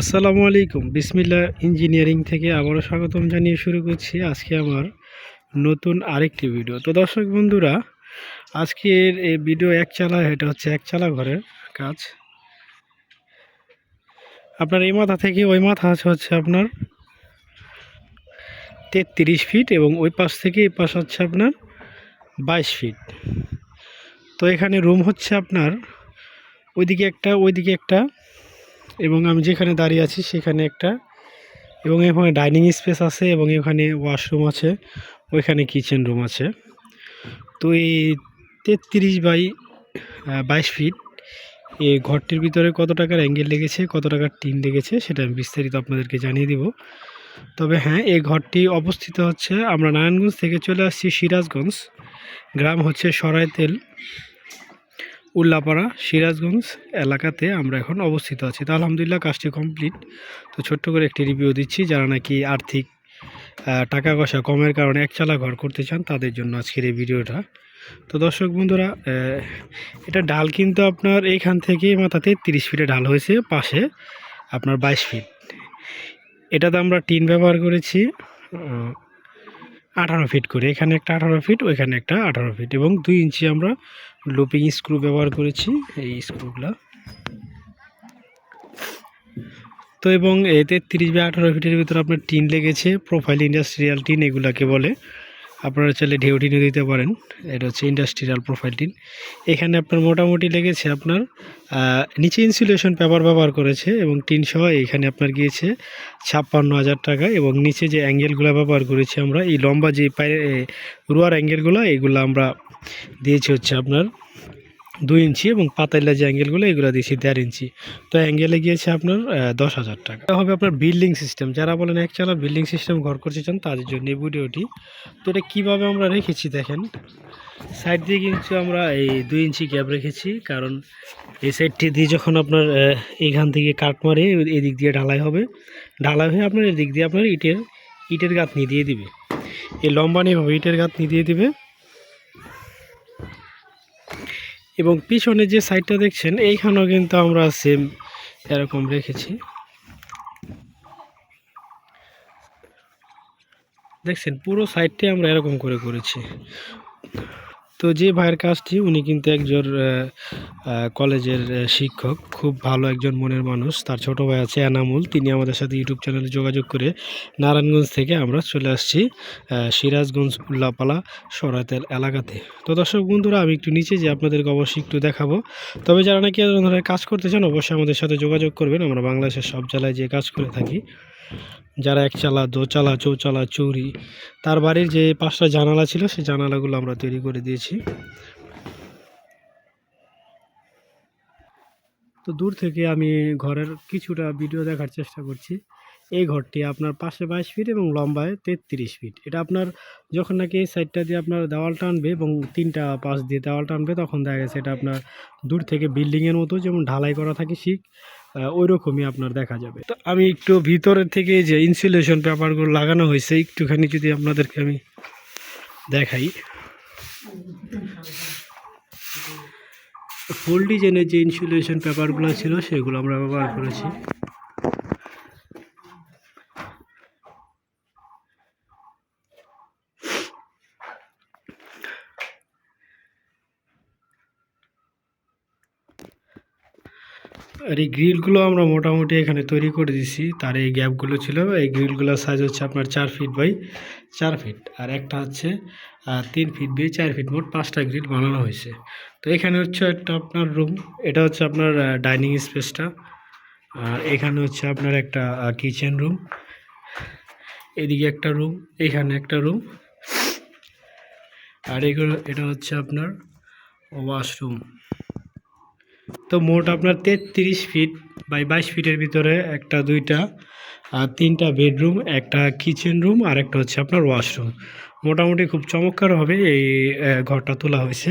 আসসালামু আলাইকুম। বিসমিল্লা ইঞ্জিনিয়ারিং থেকে আবারও স্বাগতম জানিয়ে শুরু করছি আজকে আমার নতুন আরেকটি ভিডিও। তো দর্শক বন্ধুরা, আজকের এই ভিডিও এক চালা, এটা হচ্ছে এক চালা ঘরের কাজ। আপনার এই মাথা থেকে ওই মাথা আছে হচ্ছে আপনার তেত্রিশ ফিট এবং ওই পাশ থেকে এই পাশ হচ্ছে আপনার বাইশ ফিট। তো এখানে রুম হচ্ছে আপনার ওইদিকে একটা ওইদিকে একটা এবং আমি যেখানে দাঁড়িয়ে আছি সেখানে একটা, এবং এখানে ডাইনিং স্পেস আছে এবং এখানে ওয়াশরুম আছে, ওইখানে কিচেন রুম আছে। তো এই তেত্রিশ বাই বাইশ ফিট এই ঘরটির ভিতরে কত টাকার অ্যাঙ্গেল লেগেছে, কত টাকার টিন লেগেছে সেটা আমি বিস্তারিত আপনাদেরকে জানিয়ে দিব। তবে হ্যাঁ এই ঘরটি অবস্থিত হচ্ছে, আমরা নারায়ণগঞ্জ থেকে চলে আসছি সিরাজগঞ্জ, গ্রাম হচ্ছে সরাইতেল। উল্লাপাড়া সিরাজগঞ্জ এলাকাতে আমরা এখন অবস্থিত আছি। তো আলহামদুলিল্লাহ কাজটি কমপ্লিট তো ছোট্ট করে একটি রিভিউ দিচ্ছি। যারা নাকি আর্থিক টাকা পয়সা কমের কারণে একচালা ঘর করতে চান, তাদের জন্য আজকের এই ভিডিওটা। তো দর্শক বন্ধুরা এটা ডাল কিন্তু আপনার এইখান থেকে মাথাতে তিরিশ ফিটে ঢাল হয়েছে, পাশে আপনার বাইশ ফিট এটাতে আমরা টিন ব্যবহার করেছি। আঠারো ফিট করে। এখানে একটা আঠারো ফিট ওইখানে একটা আঠারো ফিট এবং দুই ইঞ্চি আমরা লুপিং স্ক্রু ব্যবহার করেছি এই স্ক্রুগুলো তো এবং এতে তিরিশ বাই আঠারো ফিটের ভিতরে আপনার টিন লেগেছে প্রোফাইল ইন্ডাস্ট্রিয়াল টিন এগুলাকে বলে। আপনারা চাইলে ঢেউটি নিয়ে দিতে পারেন। এটা হচ্ছে ইন্ডাস্ট্রিয়াল প্রোফাইল টিন। এখানে আপনার মোটামুটি লেগেছে আপনার নিচে ইনসুলেশন পেপার ব্যবহার করেছে এবং সহ এখানে আপনার গিয়েছে ছাপ্পান্ন হাজার টাকা এবং নিচে যে অ্যাঙ্গেলগুলো ব্যবহার করেছি আমরা, এই লম্বা যে পায়ে, রুয়ার অ্যাঙ্গেলগুলো এগুলো আমরা দিয়েছি হচ্ছে আপনার দুই ইঞ্চি এবং পাতাইলা যে অ্যাঙ্গেলগুলো এগুলো দিয়েছি দেড় ইঞ্চি। তো অ্যাঙ্গেলে গিয়েছে আপনার দশ হাজার টাকা। এটা হবে আপনার বিল্ডিং সিস্টেম। যারা বলেন একচালা বিল্ডিং সিস্টেম ঘর করতে চান তাদের জন্য এই ভিডিওটি। তো এটা কীভাবে আমরা রেখেছি দেখেন। সাইড দিয়ে কিন্তু আমরা এই দুই ইঞ্চি গ্যাপ রেখেছি কারণ এই সাইডটি দিয়ে যখন আপনার আহ, এইখান থেকে কাট মারে এদিক দিয়ে ঢালাই হবে। ঢালাই হয়ে আপনার এদিক দিয়ে আপনার ইটের ইটের গাঁথনি দিয়ে দিবে। এই লম্বা নিয়ে ইটের গাঁথনি দিয়ে দিবে। এবং পিছনে যে সাইডটা দেখছেন, এইখানেও কিন্তু আমরা সেম এরকম রেখেছি। দেখছেন, পুরো সাইডটি আমরা এরকম করে করেছি। তো যে ভাইয়ের কাজটি উনি কিন্তু একজন কলেজের শিক্ষক, খুব ভালো একজন মনের মানুষ। তার ছোট ভাই আছে এনামুল, তিনি আমাদের সাথে ইউটিউব চ্যানেলে যোগাযোগ করে নারায়ণগঞ্জ থেকে আমরা চলে আসছি সিরাজগঞ্জ উল্লাপালা সরাইতেল এলাকাতে। তো দর্শক বন্ধুরা, আমি একটু নিচে যে আপনাদেরকে অবশ্যই একটু দেখাবো। তবে যারা নাকি ধরনের কাজ করতে চান, অবশ্যই আমাদের সাথে যোগাযোগ করবেন। আমরা বাংলাদেশের সব জেলায় যে কাজ করে থাকি যারা এক চালা দোচালা চৌচালা চৌরি, তার বাড়ির যে পাঁচটা জানালা ছিল, সেই জানালাগুলো আমরা তৈরি করে দিয়েছি। তো দূর থেকে আমি ঘরের কিছুটা ভিডিও দেখার চেষ্টা করছি। এই ঘরটি আপনার পাশে বাইশ ফিট এবং লম্বায় তেত্রিশ ফিট। এটা আপনার যখন নাকি এই সাইডটা দিয়ে আপনার দেওয়াল টানবে এবং তিনটা পাশ দিয়ে দেওয়াল টানবে, তখন দেখা গেছে এটা আপনার দূর থেকে বিল্ডিংয়ের মতো, যেমন ঢালাই করা থাকে শিখ ওই রকমই আপনার দেখা যাবে। তো আমি একটু ভিতরের থেকে যে ইনসুলেশন পেপারগুলো লাগানো হয়েছে, একটুখানি যদি আপনাদেরকে আমি দেখাই। ফুল ডিজাইনের যে ইনসুলেশন পেপারগুলো ছিল, সেগুলো আমরা ব্যবহার করেছি। আর এই গ্রিলগুলো আমরা মোটামুটি এখানে তৈরি করে দিছি। তার এই গ্যাপগুলো ছিল, এই গ্রিলগুলোর সাইজ হচ্ছে আপনার চার ফিট বাই চার ফিট আর একটা হচ্ছে তিন ফিট বাই চার ফিট মোট পাঁচটা গ্রিল বানানো হয়েছে। তো এখানে হচ্ছে একটা আপনার রুম এটা হচ্ছে আপনার ডাইনিং স্পেসটা আর এখানে হচ্ছে আপনার একটা কিচেন রুম এদিকে একটা রুম এখানে একটা রুম আর এগুলো, এটা হচ্ছে আপনার ওয়াশরুম তো মোট আপনার তেত্রিশ ফিট বাই বাইশ ফিটের ভিতরে একটা, দুইটা, আর তিনটা বেডরুম একটা কিচেন রুম আর একটা হচ্ছে আপনার ওয়াশরুম মোটামুটি খুব চমৎকারভাবে এই ঘরটা তোলা হয়েছে।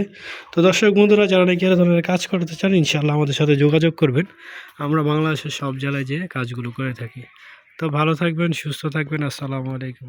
তো দর্শক বন্ধুরা, যারা নাকি এরা ধরনের কাজ করতে চান ইনশাল্লাহ আমাদের সাথে যোগাযোগ করবেন। আমরা বাংলাদেশের সব জেলায় যেয়ে কাজগুলো করে থাকি। তো ভালো থাকবেন, সুস্থ থাকবেন। আসসালামু আলাইকুম